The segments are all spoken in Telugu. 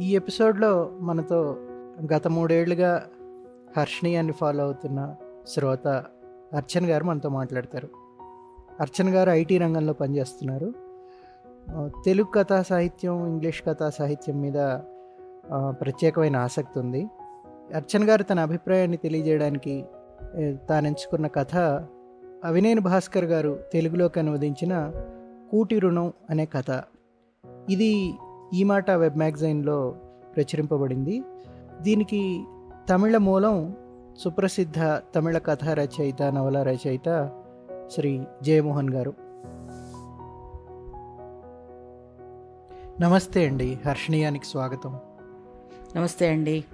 ఈ ఎపిసోడ్లో మనతో గత మూడేళ్ళుగా హర్షిని అని ఫాలో అవుతున్న శ్రోత అర్చన్ గారు మనతో మాట్లాడతారు. అర్చన్ గారు ఐటీ రంగంలో పనిచేస్తున్నారు. తెలుగు కథా సాహిత్యం ఇంగ్లీష్ కథా సాహిత్యం మీద ప్రత్యేకమైన ఆసక్తి ఉంది. అర్చన్ గారు తన అభిప్రాయాన్ని తెలియజేయడానికి తానెంచుకున్న తాను ఎంచుకున్న కథ అవినేని భాస్కర్ గారు తెలుగులోకి అనువదించిన కూటి రుణం అనే కథ. ఇది ఈ మాట వెబ్ మ్యాగజైన్లో ప్రచురింపబడింది. దీనికి తమిళ మూలం సుప్రసిద్ధ తమిళ కథా రచయిత నవల రచయిత శ్రీ జయమోహన్ గారు. నమస్తే అండి. హర్షణీయానికి స్వాగతం. నమస్తే అండి.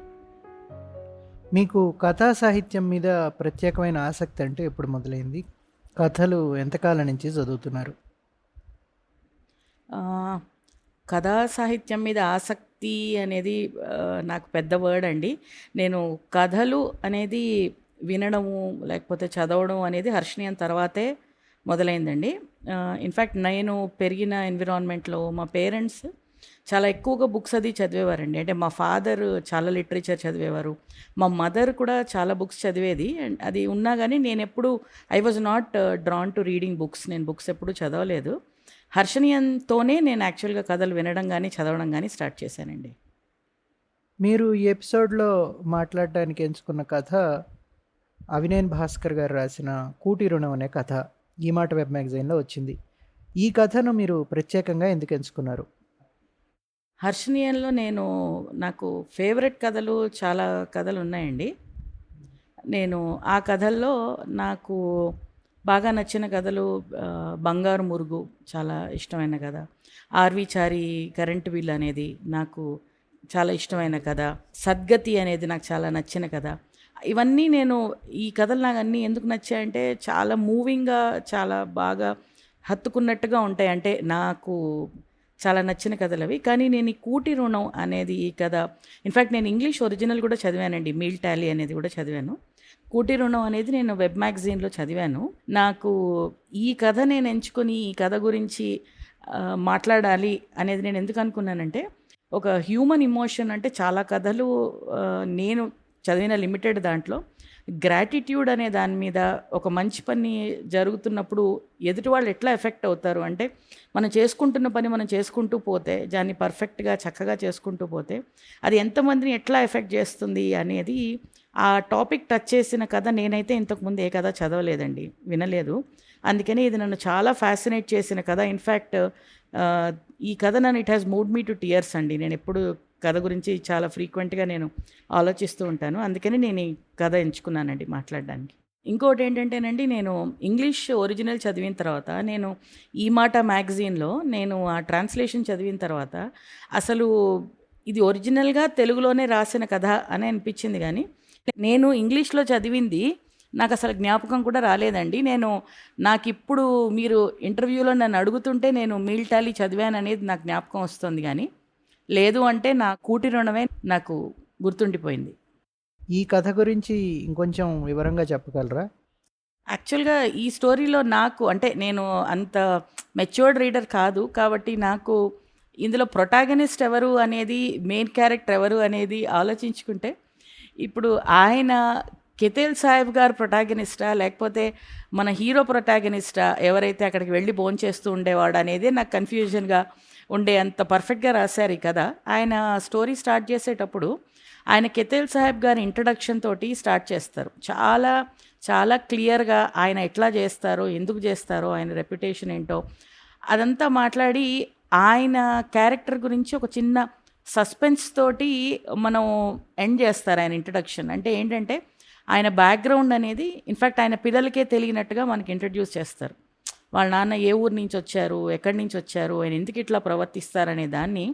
మీకు కథా సాహిత్యం మీద ప్రత్యేకమైన ఆసక్తి అంటే ఎప్పుడు మొదలైంది? కథలు ఎంతకాలం నుంచి చదువుతున్నారు? కథా సాహిత్యం మీద ఆసక్తి అనేది నాకు పెద్ద వర్డ్ అండి. నేను కథలు అనేది వినడము లేకపోతే చదవడం అనేది హర్షణీయం తర్వాతే మొదలైందండి. ఇన్ఫ్యాక్ట్ నేను పెరిగిన ఎన్విరాన్మెంట్లో మా పేరెంట్స్ చాలా ఎక్కువగా బుక్స్ అది చదివేవారండి. అంటే మా ఫాదర్ చాలా లిటరేచర్ చదివేవారు. మా మదర్ కూడా చాలా బుక్స్ చదివేది. అండ్ అది ఉన్నా కానీ నేను ఎప్పుడు I was not drawn to reading books. నేను బుక్స్ ఎప్పుడు చదవలేదు. హర్షణీయంతోనే నేను యాక్చువల్గా కథలు వినడం కానీ చదవడం కానీ స్టార్ట్ చేశానండి. మీరు ఈ ఎపిసోడ్లో మాట్లాడడానికి ఎంచుకున్న కథ అవినేన్ భాస్కర్ గారు రాసిన కూటి రుణం అనే కథ ఈ మాట వెబ్ మ్యాగజైన్లో వచ్చింది. ఈ కథను మీరు ప్రత్యేకంగా ఎందుకు ఎంచుకున్నారు? హర్షణీయంలో నేను నాకు ఫేవరెట్ కథలు చాలా కథలు ఉన్నాయండి. నేను ఆ కథల్లో నాకు బాగా నచ్చిన కథలు బంగారు మురుగు చాలా ఇష్టమైన కథ. ఆర్వి చారి కరెంటు బిల్ అనేది నాకు చాలా ఇష్టమైన కథ. సద్గతి అనేది నాకు చాలా నచ్చిన కథ. ఇవన్నీ నేను ఈ కథలు నాకు అన్నీ ఎందుకు నచ్చాయంటే చాలా మూవింగ్గా చాలా బాగా హత్తుకున్నట్టుగా ఉంటాయి. అంటే నాకు చాలా నచ్చిన కథలు అవి. కానీ నేను ఈ కూటి రుణం అనేది ఈ కథ. ఇన్ఫ్యాక్ట్ నేను ఇంగ్లీష్ ఒరిజినల్ కూడా చదివానండి. మీల్ టాలీ అనేది కూడా చదివాను. కూటి రుణం అనేది నేను వెబ్ మ్యాగజైన్లో చదివాను. నాకు ఈ కథ నేను ఎంచుకొని ఈ కథ గురించి మాట్లాడాలి అనేది నేను ఎందుకు అనుకున్నానంటే ఒక హ్యూమన్ ఇమోషన్ అంటే చాలా కథలు నేను చదివిన లిమిటెడ్ దాంట్లో గ్రాటిట్యూడ్ అనే దాని మీద ఒక మంచి పని జరుగుతున్నప్పుడు ఎదుటి వాళ్ళు ఎట్లా ఎఫెక్ట్ అవుతారు? అంటే మనం చేసుకుంటున్న పని మనం చేసుకుంటూ పోతే దాన్ని పర్ఫెక్ట్గా చక్కగా చేసుకుంటూ పోతే అది ఎంతమందిని ఎట్లా ఎఫెక్ట్ చేస్తుంది అనేది ఆ టాపిక్ టచ్ చేసిన కథ నేనైతే ఇంతకుముందు ఏ కథ చదవలేదండి వినలేదు. అందుకని ఇది నన్ను చాలా ఫ్యాసినేట్ చేసిన కథ. ఇన్ఫ్యాక్ట్ ఈ కథ నన్ను it has moved me to tears అండి. నేను ఎప్పుడు కథ గురించి చాలా ఫ్రీక్వెంట్గా నేను ఆలోచిస్తూ ఉంటాను. అందుకని నేను ఈ కథ ఎంచుకున్నానండి మాట్లాడడానికి. ఇంకోటి ఏంటంటేనండి నేను ఇంగ్లీష్ ఒరిజినల్ చదివిన తర్వాత నేను ఈ మాట మ్యాగజైన్లో నేను ఆ ట్రాన్స్లేషన్ చదివిన తర్వాత అసలు ఇది ఒరిజినల్గా తెలుగులోనే రాసిన కథ అని అనిపించింది కానీ నేను ఇంగ్లీష్లో చదివింది నాకు అసలు జ్ఞాపకం కూడా రాలేదండి. నేను నాకు ఇప్పుడు మీరు ఇంటర్వ్యూలో నన్ను అడుగుతుంటే నేను మీల్ టాలీ చదివాను అనేది నాకు జ్ఞాపకం వస్తుంది కానీ లేదు అంటే నా కూటి రుణమే నాకు గుర్తుండిపోయింది. ఈ కథ గురించి ఇంకొంచెం వివరంగా చెప్పగలరా? యాక్చువల్గా ఈ స్టోరీలో నాకు అంటే నేను అంత మెచ్యూర్డ్ రీడర్ కాదు కాబట్టి నాకు ఇందులో ప్రొటాగనిస్ట్ ఎవరు అనేది మెయిన్ క్యారెక్టర్ ఎవరు అనేది ఆలోచించుకుంటే ఇప్పుడు ఆయన కెతేల్ సాహెబ్ గారు ప్రొటాగనిస్టా లేకపోతే మన హీరో ప్రొటాగనిస్టా ఎవరైతే అక్కడికి వెళ్ళి భోంచేస్తూ చేస్తూ ఉండేవాడు అనేది నాకు కన్ఫ్యూజన్గా ఉండే అంత పర్ఫెక్ట్గా రాశారు ఈ కథ. ఆయన స్టోరీ స్టార్ట్ చేసేటప్పుడు ఆయన కెతేల్ సాహెబ్ గారి ఇంట్రడక్షన్ తోటి స్టార్ట్ చేస్తారు. చాలా చాలా క్లియర్గా ఆయన ఎట్లా చేస్తారో ఎందుకు చేస్తారో ఆయన రెప్యుటేషన్ ఏంటో అదంతా మాట్లాడి ఆయన క్యారెక్టర్ గురించి ఒక చిన్న సస్పెన్స్ తోటి మనం ఎండ్ చేస్తారు ఆయన ఇంట్రడక్షన్ అంటే ఏంటంటే ఆయన బ్యాక్గ్రౌండ్ అనేది ఇన్ఫ్యాక్ట్ ఆయన పిల్లలకే తెలియనట్టుగా మనకి ఇంట్రడ్యూస్ చేస్తారు. వాళ్ళ నాన్న ఏ ఊరు నుంచి వచ్చారు ఎక్కడి నుంచి వచ్చారు ఆయన ఎందుకు ఇట్లా ప్రవర్తిస్తారనే దాన్ని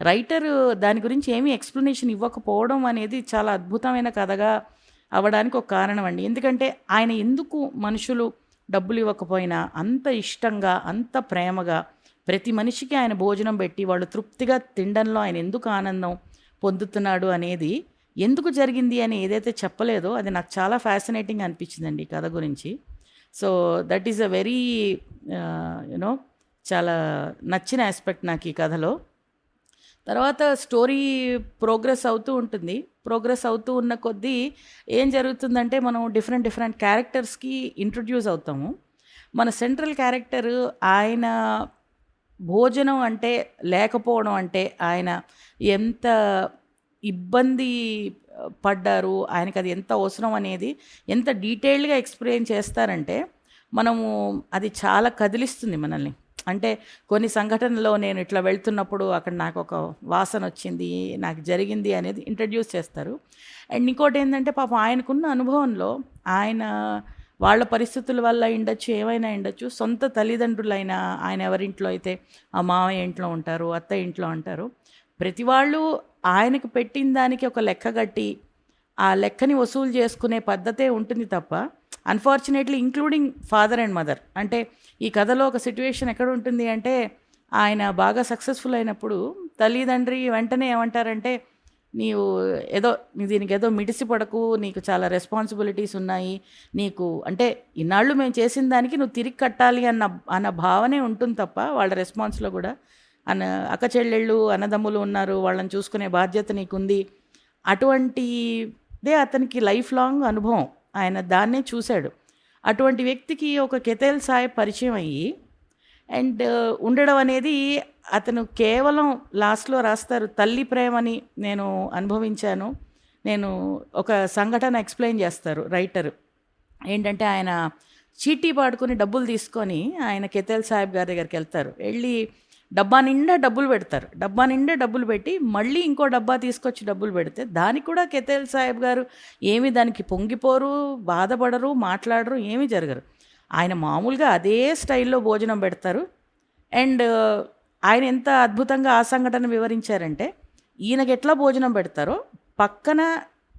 రైటర్ దాని గురించి ఏమీ ఎక్స్ప్లెనేషన్ ఇవ్వకపోవడం అనేది చాలా అద్భుతమైన కథగా అవ్వడానికి ఒక కారణం అండి. ఎందుకంటే ఆయన ఎందుకు మనుషులు డబ్బులు ఇవ్వకపోయినా అంత ఇష్టంగా అంత ప్రేమగా ప్రతి మనిషికి ఆయన భోజనం పెట్టి వాళ్ళు తృప్తిగా తినడంలో ఆయన ఎందుకు ఆనందం పొందుతున్నాడు అనేది ఎందుకు జరిగింది అని ఏదైతే చెప్పలేదో అది నాకు చాలా ఫ్యాసినేటింగ్ అనిపించిందండి ఈ కథ గురించి. So that is a very you know చాలా నచ్చిన ఆస్పెక్ట్ నాకు ఈ కథలో. తర్వాత స్టోరీ ప్రోగ్రెస్ అవుతూ ఉంటుంది. ప్రోగ్రెస్ అవుతూ ఉన్న కొద్దీ ఏం జరుగుతుందంటే మనం డిఫరెంట్ డిఫరెంట్ క్యారెక్టర్స్కి ఇంట్రొడ్యూస్ అవుతాము. మన సెంట్రల్ క్యారెక్టర్ ఆయన భోజనం అంటే లేకపోవడం అంటే ఆయన ఎంత ఇబ్బంది పడ్డారు. ఆయనకి అది ఎంత అవసరం అనేది ఎంత డీటెయిల్డ్గా ఎక్స్ప్లెయిన్ చేస్తారంటే మనము అది చాలా కదిలిస్తుంది మనల్ని. అంటే కొన్ని సంఘటనలో నేను ఇట్లా వెళ్తున్నప్పుడు అక్కడ నాకు ఒక వాసన వచ్చింది నాకు జరిగింది అనేది ఇంట్రడ్యూస్ చేస్తారు. అండ్ ఇంకోటి ఏంటంటే పాపం ఆయనకున్న అనుభవంలో ఆయన వాళ్ళ పరిస్థితుల వల్ల ఉండొచ్చు ఏమైనా ఉండొచ్చు. సొంత తల్లిదండ్రులైనా ఆయన ఎవరింట్లో అయితే ఆ మామయ్య ఇంట్లో ఉంటారు అత్త ఇంట్లో ఉంటారు. ప్రతి వాళ్ళు ఆయనకు పెట్టిన దానికి ఒక లెక్క కట్టి ఆ లెక్కని వసూలు చేసుకునే పద్ధతే ఉంటుంది తప్ప unfortunately including father and mother అంటే ఈ కథలో ఒక సిట్యువేషన్ ఎక్కడ ఉంటుంది అంటే ఆయన బాగా సక్సెస్ఫుల్ అయినప్పుడు తల్లిదండ్రి వెంటనే ఏమంటారంటే నీవు ఏదో దీనికి ఏదో మిడిసి పడకు నీకు చాలా రెస్పాన్సిబిలిటీస్ ఉన్నాయి నీకు అంటే ఇన్నాళ్ళు మేము చేసిన దానికి నువ్వు తిరిగి కట్టాలి అన్న అన్న భావనే ఉంటుంది తప్ప వాళ్ళ రెస్పాన్స్లో కూడా అన్న అక్క చెల్లెళ్ళు అన్నదమ్ములు ఉన్నారు వాళ్ళని చూసుకునే బాధ్యత నీకుంది. అటువంటిదే అతనికి లైఫ్ లాంగ్ అనుభవం. ఆయన దాన్నే చూశాడు. అటువంటి వ్యక్తికి ఒక కెతేల్ సాయి పరిచయం అయ్యి అండ్ ఉండడం అనేది అతను కేవలం లాస్ట్లో రాస్తారు తల్లి ప్రేమని నేను అనుభవించాను. నేను ఒక సంఘటన ఎక్స్ప్లెయిన్ చేస్తారు రైటర్ ఏంటంటే ఆయన చీటీ పాడుకొని డబ్బులు తీసుకొని ఆయన కెతేల్ సాహెబ్ గారి దగ్గరికి వెళ్తారు. వెళ్ళి డబ్బా నిండా డబ్బులు పెడతారు. డబ్బా నిండా డబ్బులు పెట్టి మళ్ళీ ఇంకో డబ్బా తీసుకొచ్చి డబ్బులు పెడితే దానికి కూడా కెతేల్ సాహెబ్ గారు ఏమి దానికి పొంగిపోరు బాధపడరు మాట్లాడరు ఏమీ జరగరు. ఆయన మామూలుగా అదే స్టైల్లో భోజనం పెడతారు. అండ్ ఆయన ఎంత అద్భుతంగా ఆ సంఘటన వివరించారంటే ఈయనకి ఎట్లా భోజనం పెడతారో పక్కన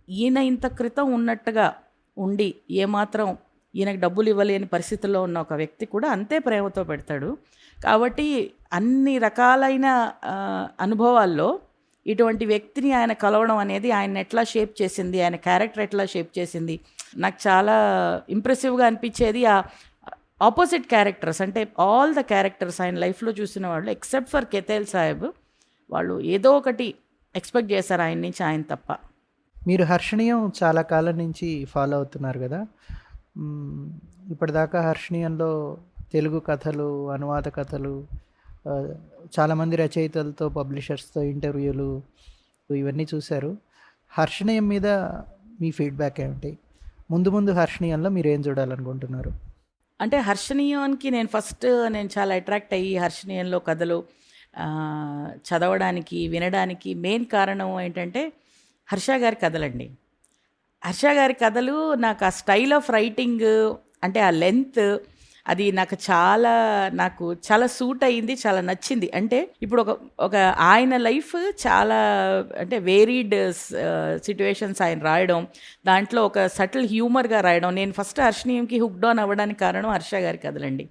ఈయన ఇంత క్రితం ఉన్నట్టుగా ఉండి ఏమాత్రం ఈయనకు డబ్బులు ఇవ్వలేని పరిస్థితుల్లో ఉన్న ఒక వ్యక్తి కూడా అంతే ప్రేమతో పెడతాడు. కాబట్టి అన్ని రకాలైన అనుభవాల్లో ఇటువంటి వ్యక్తిని ఆయన కలవడం అనేది ఆయన ఎట్లా షేప్ చేసింది ఆయన క్యారెక్టర్ ఎట్లా షేప్ చేసింది నాకు చాలా ఇంప్రెసివ్గా అనిపించేది ఆ ఆపోజిట్ క్యారెక్టర్స్. అంటే ఆల్ ద క్యారెక్టర్స్ ఆయన లైఫ్లో చూసిన వాళ్ళు ఎక్సెప్ట్ ఫర్ కెతేల్ సాహెబ్ వాళ్ళు ఏదో ఒకటి ఎక్స్పెక్ట్ చేశారు ఆయన నుంచి ఆయన తప్ప. మీరు హర్షణీయం చాలా కాలం నుంచి ఫాలో అవుతున్నారు కదా. ఇప్పటిదాకా హర్షణీయంలో తెలుగు కథలు అనువాద కథలు చాలామంది రచయితలతో పబ్లిషర్స్తో ఇంటర్వ్యూలు ఇవన్నీ చూశారు. హర్షణీయం మీద మీ ఫీడ్బ్యాక్ ఏమిటి? ముందు ముందు హర్షణీయంలో మీరు ఏం చూడాలనుకుంటున్నారు? అంటే హర్షణీయానికి నేను ఫస్ట్ నేను చాలా అట్రాక్ట్ అయ్యి హర్షణీయంలో కథలు చదవడానికి వినడానికి మెయిన్ కారణం ఏంటంటే హర్ష గారి కథలండి. హర్ష గారి కథలు నాకు ఆ స్టైల్ ఆఫ్ రైటింగ్ అంటే ఆ లెంత్ అది నాకు చాలా నాకు చాలా సూట్ అయింది చాలా నచ్చింది. అంటే ఇప్పుడు ఒక ఒక ఆయన లైఫ్ చాలా అంటే వేరీడ్ సిట్యువేషన్స్ ఆయన రాయడం దాంట్లో ఒక సటిల్ హ్యూమర్గా రాయడం. నేను ఫస్ట్ హర్షనీయంకి హుక్ డౌన్ అవ్వడానికి కారణం హర్ష గారి కథలండి.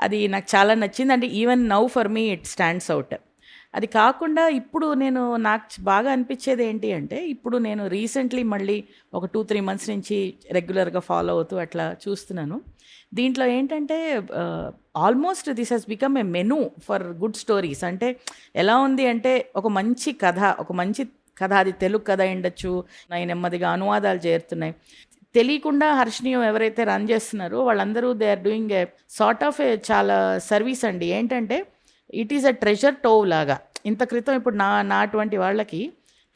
అది నాకు చాలా నచ్చింది. అంటే even now for me it stands out. అది కాకుండా ఇప్పుడు నేను నాకు బాగా అనిపించేది ఏంటి అంటే ఇప్పుడు నేను రీసెంట్లీ మళ్ళీ ఒక టూ త్రీ మంత్స్ నుంచి రెగ్యులర్గా ఫాలో అవుతూ అట్లా చూస్తున్నాను. దీంట్లో ఏంటంటే almost this he's become a menu for good stories. అంటే ఎలా ఉంది అంటే ఒక మంచి కథ ఒక మంచి కథ అది తెలుగు కథ ఉండొచ్చు నై నెమ్మదిగా అనువాదాలు చేరుతున్నాయి. తెలియకుండా హర్షణీయం ఎవరైతే రన్ చేస్తున్నారో వాళ్ళందరూ they are doing a sort of a చాలా సర్వీస్ అండి. ఏంటంటే it is a treasure trove లాగా. ఇంత క్రితం ఇప్పుడు నా నాటువంటి వాళ్ళకి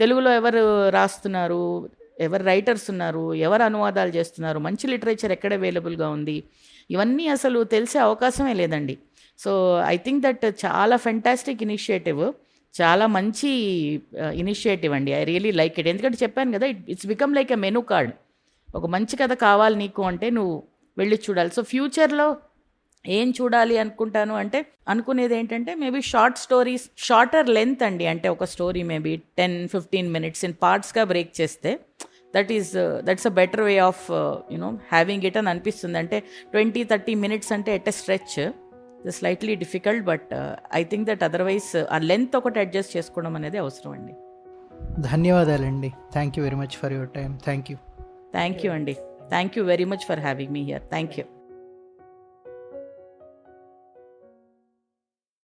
తెలుగులో ఎవరు రాస్తున్నారు ఎవరు రైటర్స్ ఉన్నారు ఎవరు అనువాదాలు చేస్తున్నారు మంచి లిటరేచర్ ఎక్కడ అవైలబుల్గా ఉంది ఇవన్నీ అసలు తెలిసే అవకాశమే లేదండి. సో ఐ థింక్ దట్ చాలా ఫెంటాస్టిక్ ఇనిషియేటివ్ చాలా మంచి uh, ఇనిషియేటివ్ అండి. ఐ రియలీ లైక్ ఇట్ ఎందుకంటే చెప్పాను కదా it it's become like a menu card ఒక మంచి కథ కావాలి నీకు అంటే నువ్వు వెళ్ళి చూడాలి. సో ఫ్యూచర్లో ఏం చూడాలి అనుకుంటాను అంటే అనుకునేది ఏంటంటే maybe short stories shorter length అండి. అంటే ఒక story maybe ten fifteen minutes in పార్ట్స్గా బ్రేక్ చేస్తే that is that's a better way of you know having it అని అనిపిస్తుంది. అంటే ట్వంటీ థర్టీ మినిట్స్ అంటే at a stretch. Slightly difficult but I think that otherwise ఆ లెంత్ ఒకటి అడ్జస్ట్ చేసుకోవడం అనేది అవసరం అండి. ధన్యవాదాలండి. Thank you very much for your time thank you thank you అండి. Thank you very much for having me here. Thank you